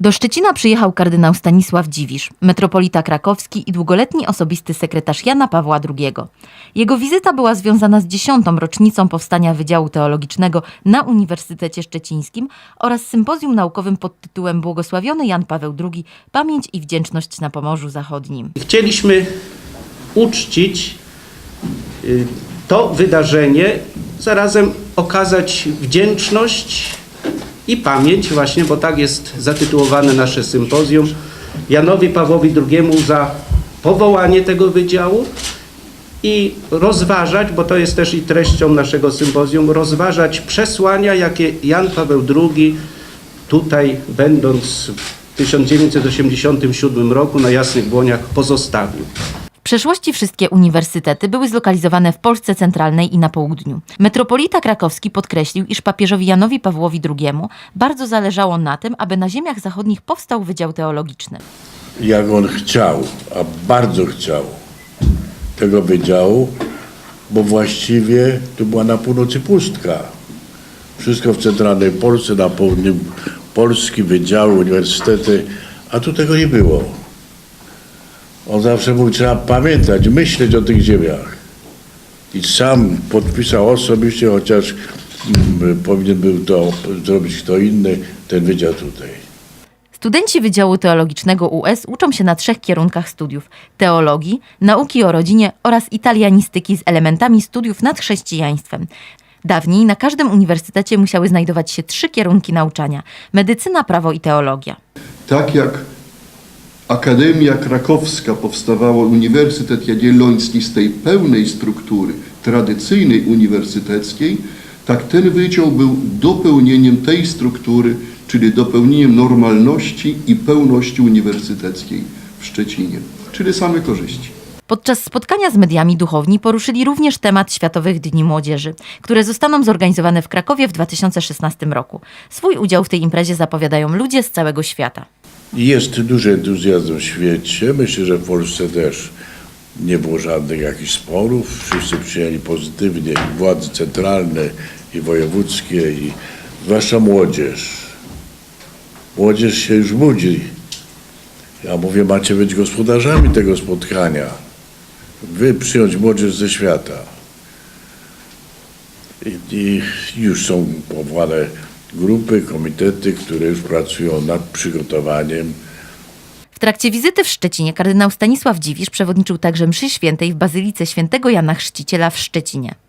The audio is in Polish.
Do Szczecina przyjechał kardynał Stanisław Dziwisz, metropolita krakowski i długoletni osobisty sekretarz Jana Pawła II. Jego wizyta była związana z dziesiątą rocznicą powstania Wydziału Teologicznego na Uniwersytecie Szczecińskim oraz sympozjum naukowym pod tytułem Błogosławiony Jan Paweł II – Pamięć i wdzięczność na Pomorzu Zachodnim. Chcieliśmy uczcić y, to wydarzenie, zarazem okazać wdzięczność i pamięć właśnie, bo tak jest zatytułowane nasze sympozjum, Janowi Pawłowi II za powołanie tego wydziału i rozważać, bo to jest też i treścią naszego sympozjum, rozważać przesłania, jakie Jan Paweł II tutaj będąc w 1987 roku na Jasnych Błoniach pozostawił. Przeszłości wszystkie uniwersytety były zlokalizowane w Polsce centralnej i na południu. Metropolita krakowski podkreślił, iż papieżowi Janowi Pawłowi II bardzo zależało na tym, aby na ziemiach zachodnich powstał Wydział Teologiczny. jak on chciał, a bardzo chciał tego wydziału, bo właściwie tu była na północy pustka. Wszystko w centralnej Polsce, na południu Polski, wydziały, uniwersytety, a tu tego nie było. On zawsze mówił, trzeba pamiętać, myśleć o tych ziemiach. I sam podpisał osobiście, chociaż mm, powinien był to zrobić kto inny, ten wydział tutaj. Studenci Wydziału Teologicznego US uczą się na trzech kierunkach studiów: teologii, nauki o rodzinie oraz italianistyki z elementami studiów nad chrześcijaństwem. Dawniej na każdym uniwersytecie musiały znajdować się trzy kierunki nauczania: medycyna, prawo i teologia. Tak jak Akademia Krakowska powstawała, Uniwersytet Jagielloński z tej pełnej struktury tradycyjnej uniwersyteckiej, tak ten wydział był dopełnieniem tej struktury, czyli dopełnieniem normalności i pełności uniwersyteckiej w Szczecinie, czyli same korzyści. Podczas spotkania z mediami duchowni poruszyli również temat Światowych Dni Młodzieży, które zostaną zorganizowane w Krakowie w 2016 roku. Swój udział w tej imprezie zapowiadają ludzie z całego świata. Jest duży entuzjazm w świecie. Myślę, że w Polsce też nie było żadnych jakichś sporów. Wszyscy przyjęli pozytywnie i władze centralne, i wojewódzkie, i zwłaszcza młodzież. Młodzież się już budzi. Ja mówię, macie być gospodarzami tego spotkania. Wy przyjąć młodzież ze świata. I, I już są powołane grupy, komitety, które już pracują nad przygotowaniem W trakcie wizyty w Szczecinie kardynał Stanisław Dziwisz przewodniczył także mszy świętej w Bazylice Świętego Jana Chrzciciela w Szczecinie.